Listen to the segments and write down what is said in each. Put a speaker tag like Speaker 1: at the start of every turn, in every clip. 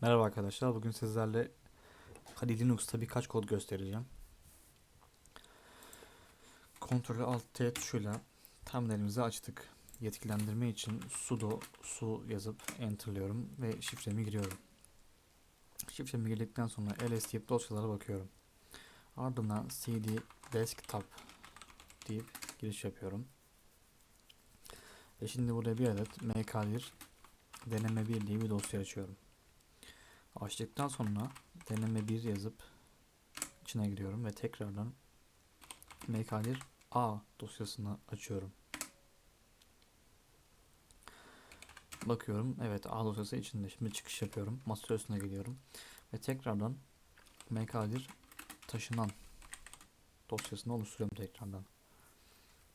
Speaker 1: Merhaba arkadaşlar. Bugün sizlerle Kali Linux'ta birkaç kod göstereceğim. Ctrl Alt T tuşuyla terminalimizi açtık. Yetkilendirme için sudo su yazıp enterlıyorum ve şifremi giriyorum. Şifremi girdikten sonra ls deyip dosyalara bakıyorum. Ardından cd desktop deyip giriş yapıyorum. Ve şimdi burada bir adet mk1 deneme 1 diye bir dosya açıyorum. Açtıktan sonra deneme 1 yazıp içine giriyorum ve tekrardan mk1 a dosyasını açıyorum. Bakıyorum evet a dosyası içinde. Şimdi çıkış yapıyorum. Masa üstüne geliyorum. Ve tekrardan mk1 taşınan dosyasını oluşturuyorum tekrardan.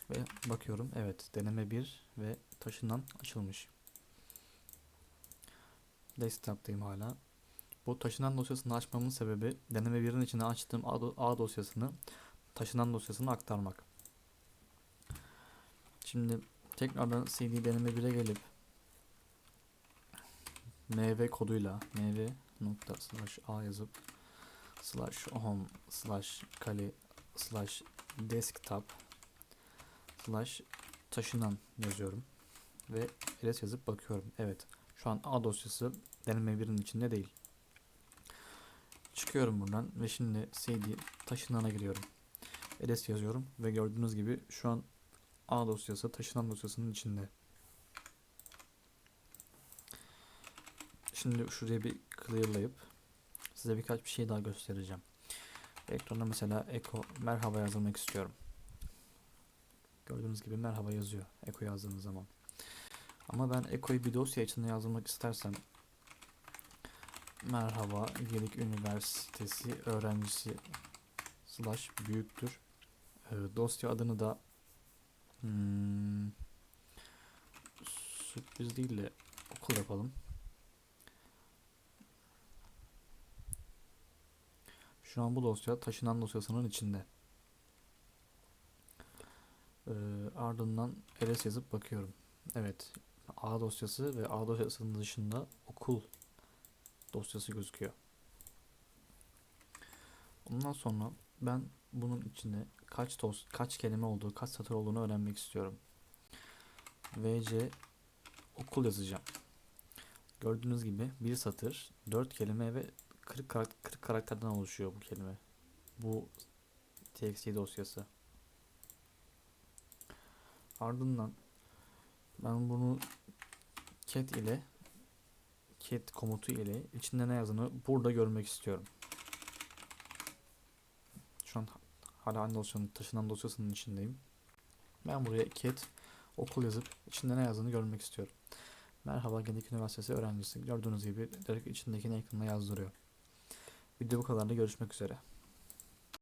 Speaker 1: Ve bakıyorum evet deneme 1 ve taşınan açılmış. Desktop'tayım hala. Bu taşınan dosyasını açmamın sebebi deneme 1'in içine açtığım A, do- A dosyasını taşınan dosyasına aktarmak. Şimdi tekrardan cd deneme 1'e gelip mv koduyla mv slash a yazıp slash home slash kali slash desktop slash taşınan yazıyorum ve ls yazıp bakıyorum. Evet şu an A dosyası deneme 1'in içinde değil. Çıkıyorum buradan ve şimdi cd taşınana giriyorum. ls yazıyorum ve gördüğünüz gibi şu an A dosyası taşınan dosyasının içinde. Şimdi şuraya bir clearlayıp size birkaç bir şey daha göstereceğim. Ekrana mesela echo merhaba yazmak istiyorum. Gördüğünüz gibi merhaba yazıyor echo yazdığınız zaman. Ama ben echo'yu bir dosya içinde yazmak istersem merhaba Gelik Üniversitesi öğrencisi slash büyüktür. Ee, dosya adını da hmm, sürpriz değil de okul yapalım. Şu an bu dosya taşınan dosyasının içinde. Ee, ardından ls yazıp bakıyorum. Evet, A dosyası ve A dosyasının dışında okul dosyası gözüküyor. Ondan sonra ben bunun içinde kaç dos kaç kelime olduğu, kaç satır olduğunu öğrenmek istiyorum. VC okul yazacağım. Gördüğünüz gibi bir satır, 4 kelime ve 40, karak- 40 karakterden oluşuyor bu kelime. Bu txt dosyası. Ardından ben bunu cat ile cat komutu ile içinde ne yazdığını burada görmek istiyorum. Şu an hala aynı dosyanın taşınan dosyasının içindeyim. Ben buraya cat okul yazıp içinde ne yazdığını görmek istiyorum. Merhaba Gedik Üniversitesi öğrencisi. Gördüğünüz gibi direkt içindekini ekrana yazdırıyor. Video bu kadar da görüşmek üzere.